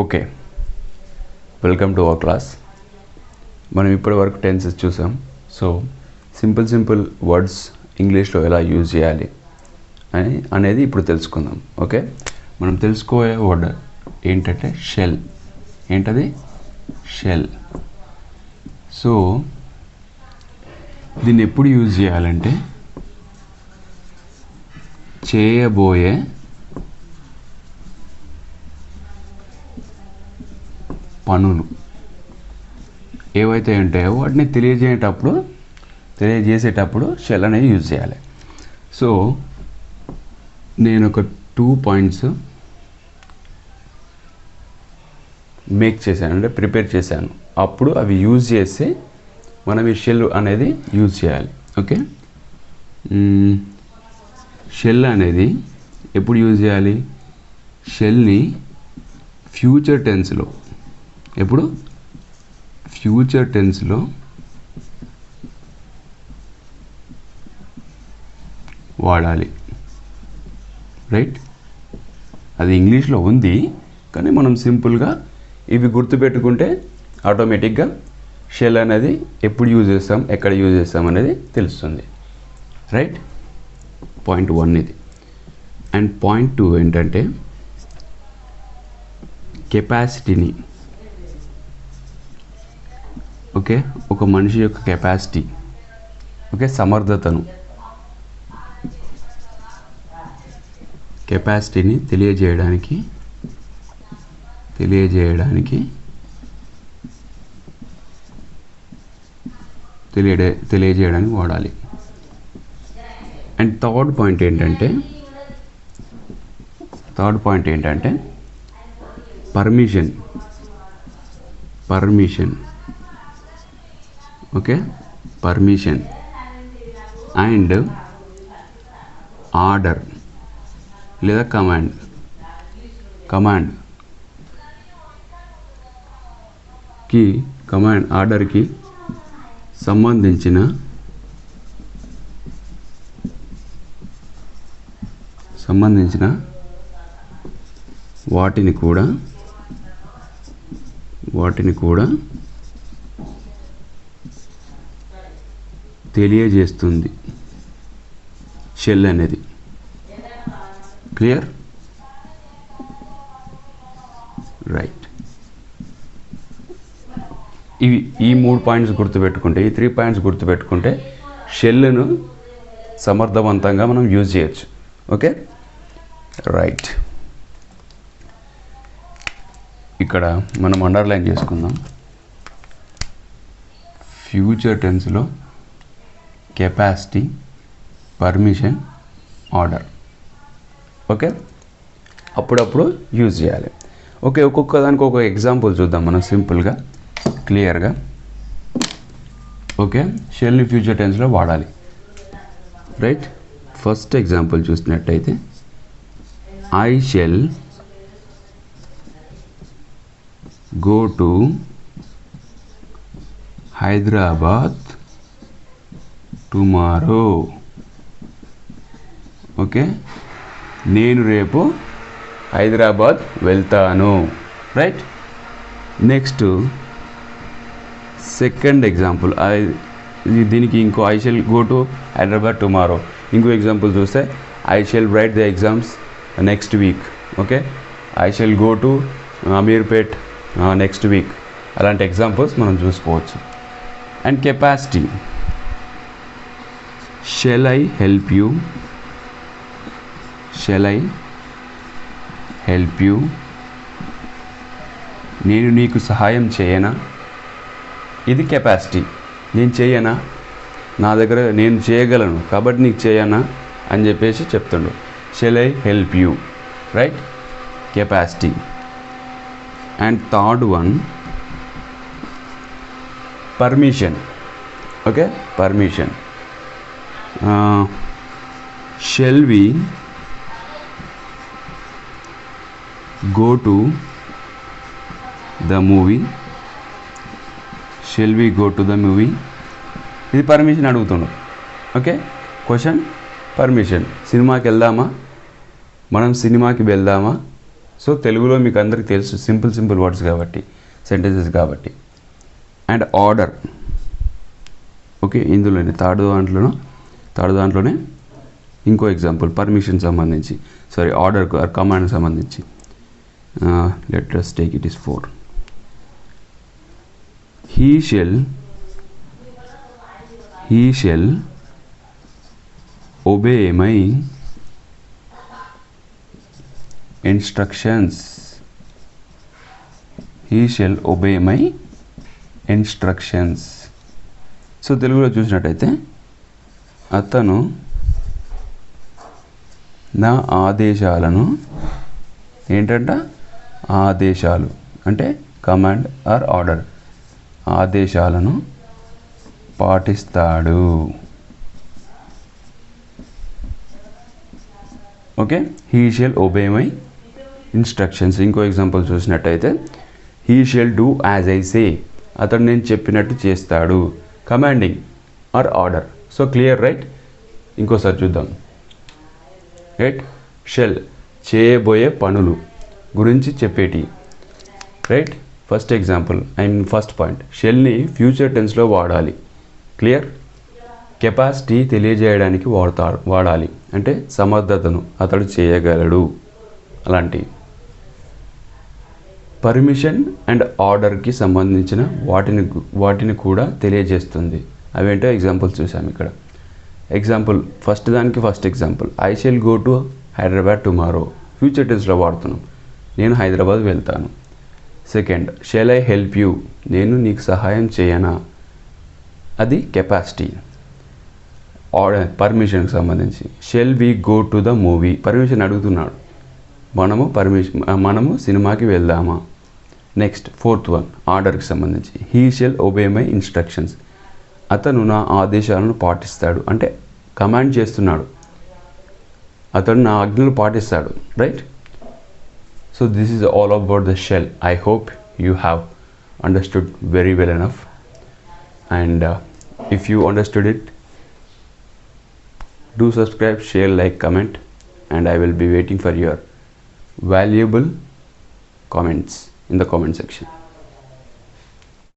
Okay. Welcome to our class మనం ఇప్పటి వరకు టెన్సెస్ చూసాం. సో సింపుల్ సింపుల్ వర్డ్స్ ఇంగ్లీష్లో ఎలా యూజ్ చేయాలి అని అనేది ఇప్పుడు తెలుసుకుందాం. ఓకే మనం తెలుసుకోయే వర్డ్ ఏంటంటే షెల్ ఏంటది? షెల్ సో దీన్ని ఎప్పుడు యూజ్ చేయాలంటే చేయబోయే పనులు ఏవైతే ఉంటాయో వాటిని తెలియజేయటప్పుడు తెలియజేసేటప్పుడు షెల్ అనేది యూజ్ చేయాలి. సో నేను ఒక టూ పాయింట్స్ మేక్ చేశాను అంటే ప్రిపేర్ చేశాను. అప్పుడు అవి యూజ్ చేస్తే మనం ఈ షెల్ అనేది యూజ్ చేయాలి. ఓకే షెల్ hmm, అనేది ఎప్పుడు యూజ్ చేయాలి? షెల్ని ఫ్యూచర్ టెన్స్లో ఇప్పుడు ఫ్యూచర్ టెన్స్లో వాడాలి. రైట్? అది ఇంగ్లీష్లో ఉంది కానీ మనం సింపుల్గా ఇవి గుర్తుపెట్టుకుంటే ఆటోమేటిక్గా షెల్ అనేది ఎప్పుడు యూజ్ చేస్తాం ఎక్కడ యూజ్ చేస్తాం అనేది తెలుస్తుంది. రైట్? పాయింట్ వన్ ఇది. అండ్ పాయింట్ టూ ఏంటంటే కెపాసిటీని ఓకే? ఒక మనిషి యొక్క కెపాసిటీ. ఓకే? సమర్థతను. కెపాసిటీని తెలియజేయడానికి తెలియజేయడానికి తెలియడే తెలియజేయడానికి వాడాలి. అండ్ థర్డ్ పాయింట్ ఏంటంటే థర్డ్ పాయింట్ ఏంటంటే permission. Permission. Okay? Permission and order లేదా కమాండ్ కమాండ్కి కమాండ్ ఆర్డర్కి సంబంధించిన సంబంధించిన వాటిని కూడా వాటిని కూడా తెలియజేస్తుంది. షెల్ అనేది. క్లియర్? రైట్. ఇవి ఈ మూడు పాయింట్స్ గుర్తుపెట్టుకుంటే ఈ త్రీ పాయింట్స్ గుర్తుపెట్టుకుంటే షెల్ను సమర్థవంతంగా మనం యూజ్ చేయొచ్చు. ఓకే? రైట్. ఇక్కడ మనం అండర్లైన్ చేసుకుందాం. ఫ్యూచర్ టెన్స్లో కెపాసిటీ పర్మిషన్ ఆర్డర్ ఓకే అప్పుడప్పుడు యూజ్ చేయాలి. ఓకే ఒక్కొక్క దానికి ఒక ఎగ్జాంపుల్ చూద్దాం మనం సింపుల్గా క్లియర్గా ఓకే షెల్ని ఫ్యూచర్ టెన్స్లో వాడాలి. రైట్ ఫస్ట్ ఎగ్జాంపుల్ చూసినట్టయితే I shall go to Hyderabad tomorrow. Okay? నేను రేపు హైదరాబాద్ వెళ్తాను. Right? Next second example. I దీనికి ఇంకో I shall go to Hyderabad tomorrow. ఇంకో ఎగ్జాంపుల్ చూస్తే I shall write the exams next week. Okay? I shall go to Ameerpet next week. అలాంటి examples మనం చూసుకోవచ్చు. And capacity. Shall I help you shall I help you నేను నీకు సహాయం చేయనా? ఇది కెపాసిటీ నేను చేయనా? నా దగ్గర నేను చేయగలను కాబట్టి నీకు చేయనా? అని చెప్పేసి చెప్తుండు. Shall I help you right capacity and third one permission okay permission shall we go to the movie. Shall we go to the movie. ఇది పర్మిషన్ అడుగుతుండు ఓకే? క్వశ్చన్? పర్మిషన్. సినిమాకి వెళ్దామా? మనం సినిమాకి వెళ్దామా? సో తెలుగులో మీకు అందరికీ తెలుసు సింపుల్ సింపుల్ వర్డ్స్ కాబట్టి సెంటెన్సెస్ కాబట్టి. And order. ఓకే? ఇందులోనే థర్డ్ దాంట్లోనూ థర్డ్ దాంట్లోనే ఇంకో ఎగ్జాంపుల్ పర్మిషన్ సంబంధించి. సారీ ఆర్డర్ కమాండ్ సంబంధించి. Letters take it is four he shall he shall obey my instructions he shall obey my instructions so తెలుగులో చూసినట్టయితే అతను నా ఆదేశాలను ఏంటంట? ఆదేశాలు. అంటే కమాండ్ ఆర్ ఆర్డర్. ఆదేశాలను పాటిస్తాడు. Okay? He shall obey my instructions ఇంకో ఎగ్జాంపుల్ చూసినట్టయితే he shall do as I say అతడు నేను చెప్పినట్టు చేస్తాడు. Commanding or order so clear right? ఇంకోసారి చూద్దాం. రైట్? షెల్ చేయబోయే పనులు గురించి చెప్పేటి. Right? First example I mean first point. షెల్ని future టెన్స్లో వాడాలి. క్లియర్? కెపాసిటీ తెలియజేయడానికి వాడతాడు వాడాలి. అంటే సమర్థతను అతడు చేయగలడు. అలాంటి. పర్మిషన్ అండ్ ఆర్డర్కి సంబంధించిన వాటిని వాటిని కూడా తెలియజేస్తుంది. అవేంటో ఎగ్జాంపుల్స్ చూసాం ఇక్కడ. ఎగ్జాంపుల్ ఫస్ట్ దానికి first example I shall go to Hyderabad tomorrow future టెన్స్లో వాడుతున్నాం. నేను హైదరాబాద్ వెళ్తాను. Second shall I help you నేను నీకు సహాయం చేయనా? అది కెపాసిటీ ఆర్డర్ పర్మిషన్కి సంబంధించి. Shall we go to the movie permission అడుగుతున్నాడు. మనము పర్మిషన్ మనము సినిమాకి వెళ్దామా? నెక్స్ట్ ఫోర్త్ వన్ ఆర్డర్కి సంబంధించి. He shall obey my instructions అతను నా ఆదేశాలను పాటిస్తాడు. అంటే కమాండ్ చేస్తున్నాడు. అతడు నా ఆజ్ఞలు పాటిస్తాడు. Right? So this is all about the shall. I hope you have understood very well enough. And uh, if you understood it do subscribe share like comment and i will be waiting for your valuable comments in the comment section